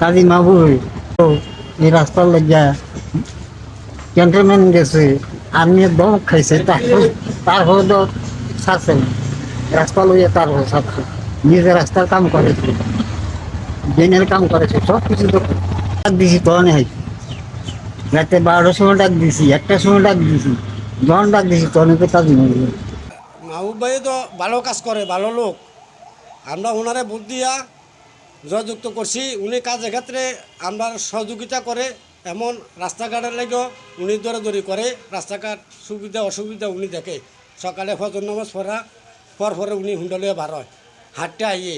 কাজী তো এই রাস্তার লাগিয়া ক্যান্টনমেন্ট গেছে। আমি একদম খাইছে তারপর তারপর তো না। রাস্তা লইয়া তারপর ছাড়ছে। নিজে রাস্তার কাম করেছে ড্রেনের কাম করেছে, সব কিছু তো ডাক দিছি তখন হয় রাতে বারোটার সময় ডাক দিছি, একটার সময় ডাক দিছি। যখন ডাক দিছি, তখন তো কাজী মাহবুব ভাই তো ভালো কাজ করে, ভালো লোক। আমরা ওনারে ভোট দিয়া জয়যুক্ত করছি। উনি কাজের ক্ষেত্রে আমরা সহযোগিতা করে এমন রাস্তাঘাটের লাগেও উনি দরি করে। রাস্তাঘাট সুবিধা, অসুবিধা উনি দেখে। সকালে ফজর নামাজ পড়া, পর পরে উনি হুন্ডলে বার হয়। হাটতে আইয়ে,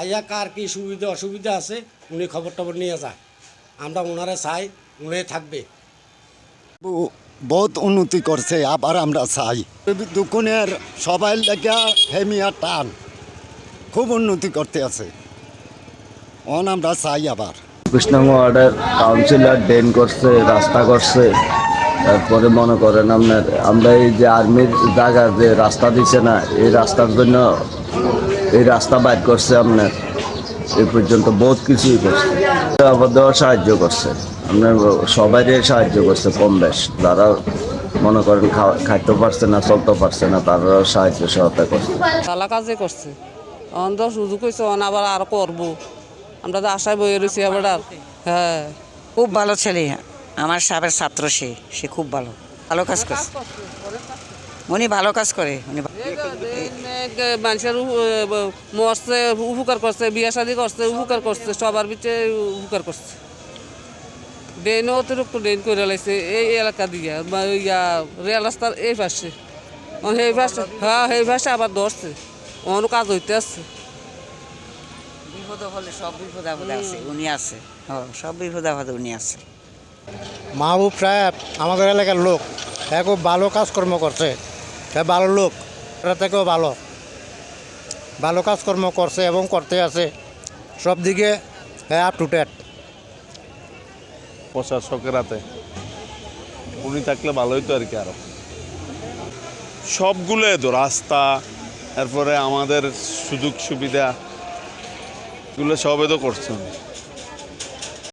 আইয়া কার কি সুবিধা, অসুবিধা আছে, উনি খবর টবর নিয়ে যায়। আমরা ওনারে চাই, উনি থাকবে। বহুত উন্নতি করছে, আবার আমরা চাই। দুকুনের সবাই লেগে হেমিয়া টান। খুব উন্নতি করতে আছে। অন আমরা চাই আবার। কৃষ্ণাঙ্গ ওয়ার্ডের কাউন্সিলর ড্রেন করছে রাস্তা করছে। তারপরে মনে করেন আপনার আমরা এই যে আর্মির জায়গা যে রাস্তা দিচ্ছে না এই রাস্তার জন্য এই রাস্তা বাইর করছে আপনার। এই পর্যন্ত বহুত কিছুই করছে। আমাদেরও সাহায্য করছে। আপনার সবাইরে সাহায্য করছে কম বেশ। যারা মনে করেন খাইতে পারছে না চলতে পারছে না তারাও সাহায্য সহায়তা করছে। ভালো কাজে করছে। অন তো সুযোগ হয়েছে অন আবার আর করব। আমরা তো আশায় বয়ে রয়েছি আবার হ্যাঁ। খুব ভালো ছেলে। আমার সাহেবের ছাত্র সে। সে খুব ভালো। ভালো কাজ করছে। উনি ভালো কাজ করে। উনি মানুষের মরছে উপকার করছে বিয়ে শাদি করছে উপকার করছে সবার ভিতরে উপকার করছে। ড্রেনও অতিরিক্ত ড্রেন করে লাইছে এই এলাকা দিয়ে ইয়া রেল রাস্তার এই পাশে। সেই পাশে হ্যাঁ সেই পাশে আবার ধরছে। অন্য কাজ হইতে আসছে। বিপদ হলে সব বিপদ আপদে আছে উনি আছে। সব বিপদ আপদে উনি আছে। মাহবুব সাহেব আমাদের এলাকার লোক হ্যাঁ খুব ভালো কাজকর্ম করছে। হ্যাঁ ভালো লোক এটা থেকেও ভালো। ভালো কাজকর্ম করছে এবং করতে আছে। সব দিকে হ্যাঁ আপ টু ডেট প্রশাসকের হাতে। উনি থাকলে ভালোই তো আর কি আরও। সবগুলোই তো রাস্তা তারপরে আমাদের সুযোগ সুবিধা এগুলো সবে করছেন।